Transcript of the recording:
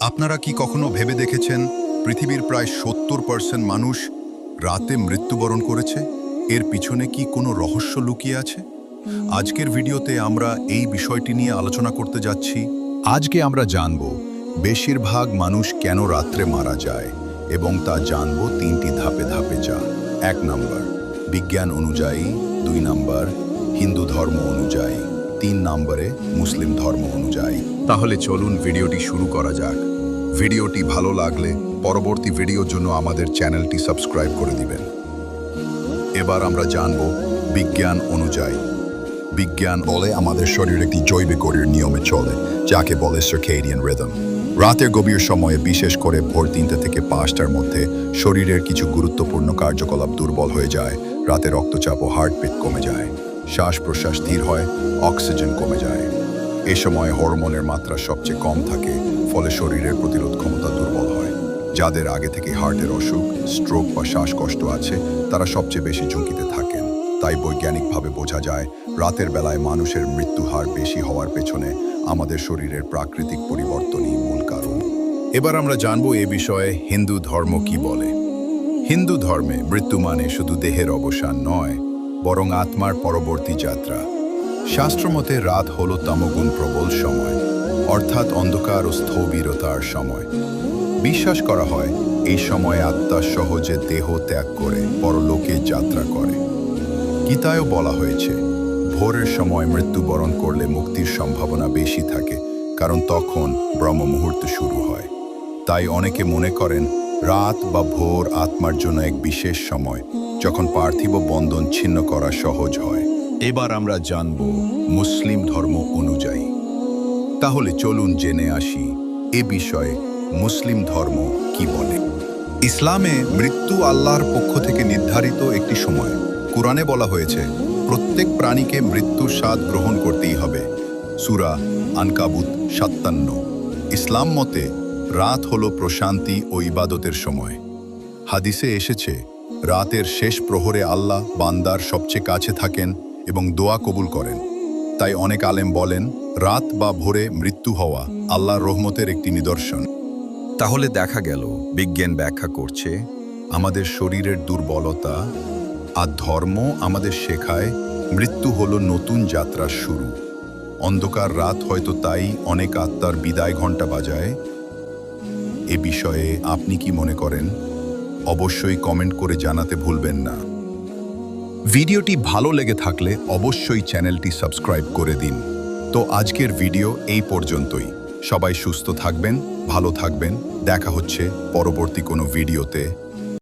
আপনারা কি কখনো ভেবে দেখেছেন পৃথিবীর প্রায় সত্তর পার্সেন্ট মানুষ রাতে মৃত্যুবরণ করেছে? এর পিছনে কি কোনো রহস্য লুকিয়ে আছে? আজকের ভিডিওতে আমরা এই বিষয়টি নিয়ে আলোচনা করতে যাচ্ছি। আজকে আমরা জানব বেশিরভাগ মানুষ কেন রাত্রে মারা যায় এবং তা জানব তিনটি ধাপে ধাপে যা। এক নম্বর, বিজ্ঞান অনুযায়ী। দুই নম্বর, হিন্দু ধর্ম অনুযায়ী। তিন নম্বরে মুসলিম ধর্ম অনুযায়ী। তাহলে চলুন ভিডিওটি শুরু করা যাক। ভিডিওটি ভালো লাগলে পরবর্তী ভিডিওর জন্য আমাদের চ্যানেলটি সাবস্ক্রাইব করে দিবেন। এবার আমরা জানব বিজ্ঞান অনুযায়ী। বিজ্ঞান বলে আমাদের শরীর একটি জৈবিক গড়ির নিয়মে চলে, যাকে বলে সার্কেডিয়ান রিদম রাতের গভীর সময়ে বিশেষ করে ভোর তিনটে থেকে পাঁচটার মধ্যে শরীরের কিছু গুরুত্বপূর্ণ কার্যকলাপ দুর্বল হয়ে যায়। রাতে রক্তচাপ ও হার্টবিট কমে যায়। শ্বাস প্রশ্বাস স্থির হয়, অক্সিজেন কমে যায়। এ সময় হরমোনের মাত্রা সবচেয়ে কম থাকে, ফলে শরীরের প্রতিরোধ ক্ষমতা দুর্বল হয়। যাদের আগে থেকে হার্টের অসুখ, স্ট্রোক বা শ্বাসকষ্ট আছে, তারা সবচেয়ে বেশি ঝুঁকিতে থাকেন। তাই বৈজ্ঞানিকভাবে বোঝা যায়, রাতের বেলায় মানুষের মৃত্যু হার বেশি হওয়ার পেছনে আমাদের শরীরের প্রাকৃতিক পরিবর্তনই মূল কারণ। এবার আমরা জানব এ বিষয়ে হিন্দু ধর্ম কি বলে। হিন্দু ধর্মে মৃত্যু মানে শুধু দেহের অবসান নয় বরং আত্মার পরবর্তী যাত্রা। শাস্ত্রমতে রাত হল তামগুণ প্রবল সময়, অর্থাৎ অন্ধকার ও স্থবিরতার সময়। বিশ্বাস করা হয়, এই সময়ে আত্মা সহজে দেহ ত্যাগ করে, পরলোকে যাত্রা করে। গীতায়ও বলা হয়েছে, ভোরের সময় মৃত্যুবরণ করলে মুক্তির সম্ভাবনা বেশি থাকে, কারণ তখন ব্রহ্ম মুহূর্ত শুরু হয়। তাই অনেকে মনে করেন, রাত বা ভোর আত্মার জন্য এক বিশেষ সময় যখন পার্থিব বন্ধন ছিন্ন করা সহজ হয়, এবার আমরা জানব মুসলিম ধর্ম অনুযায়ী। তাহলে চলুন জেনে আসি এ বিষয়ে মুসলিম ধর্ম কি বলে। ইসলামে মৃত্যু আল্লাহর পক্ষ থেকে নির্ধারিত একটি সময়। কোরআনে বলা হয়েছে, প্রত্যেক প্রাণীকে মৃত্যুর স্বাদ গ্রহণ করতেই হবে। সুরা আনকাবুত সাত্তান্ন ইসলাম মতে রাত হলো প্রশান্তি ও ইবাদতের সময়। হাদিসে এসেছে রাতের শেষ প্রহরে আল্লাহ বান্দার সবচেয়ে কাছে থাকেন এবং দোয়া কবুল করেন। তাই অনেক আলেম বলেন, রাত বা ভোরে মৃত্যু হওয়া আল্লাহর রহমতের একটি নিদর্শন। তাহলে দেখা গেল, বিজ্ঞান ব্যাখ্যা করছে, আমাদের শরীরের দুর্বলতা আর ধর্ম আমাদের শেখায়, মৃত্যু হলো নতুন যাত্রার শুরু। অন্ধকার রাত হয়তো তাই অনেক আত্মার বিদায় ঘণ্টা বাজায়। এ বিষয়ে আপনি কি মনে করেন? অবশ্যই কমেন্ট করে জানাতে ভুলবেন না। ভিডিওটি ভালো লেগে থাকলে অবশ্যই চ্যানেলটি সাবস্ক্রাইব করে দিন। তো আজকের ভিডিও এই পর্যন্তই। সবাই সুস্থ থাকবেন, ভালো থাকবেন। দেখা হচ্ছে পরবর্তী কোনো ভিডিওতে।